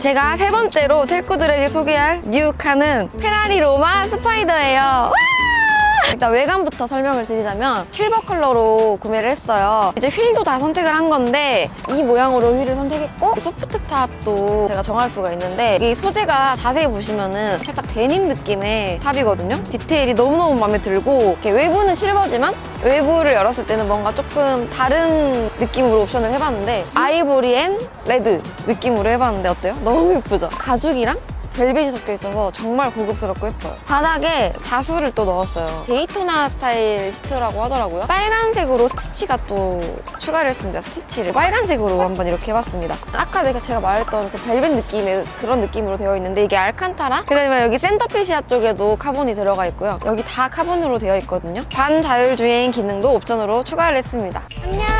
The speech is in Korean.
제가 세 번째로 텔코들에게 소개할 뉴카는 페라리 로마 스파이더예요. 와! 일단 외관부터 설명을 드리자면 실버 컬러로 구매를 했어요. 이제 휠도 다 선택을 한 건데 이 모양으로 휠을 선택했고 소프트 탑도 제가 정할 수가 있는데 이 소재가 자세히 보시면은 살짝 데님 느낌의 탑이거든요. 디테일이 너무너무 마음에 들고 이렇게 외부는 실버지만 외부를 열었을 때는 뭔가 조금 다른 느낌으로 옵션을 해봤는데 아이보리 앤 레드 느낌으로 해봤는데 어때요? 너무 예쁘죠? 가죽이랑 벨벳이 섞여 있어서 정말 고급스럽고 예뻐요. 바닥에 자수를 또 넣었어요. 데이토나 스타일 시트라고 하더라고요. 빨간색으로 스티치가 또 추가를 했습니다. 스티치를 빨간색으로 한번 이렇게 해봤습니다. 아까 내가 제가 말했던 그 벨벳 느낌의 그런 느낌으로 되어 있는데 이게 알칸타라? 그다음에 여기 센터페시아 쪽에도 카본이 들어가 있고요. 여기 다 카본으로 되어 있거든요. 반자율주행 기능도 옵션으로 추가를 했습니다. 안녕!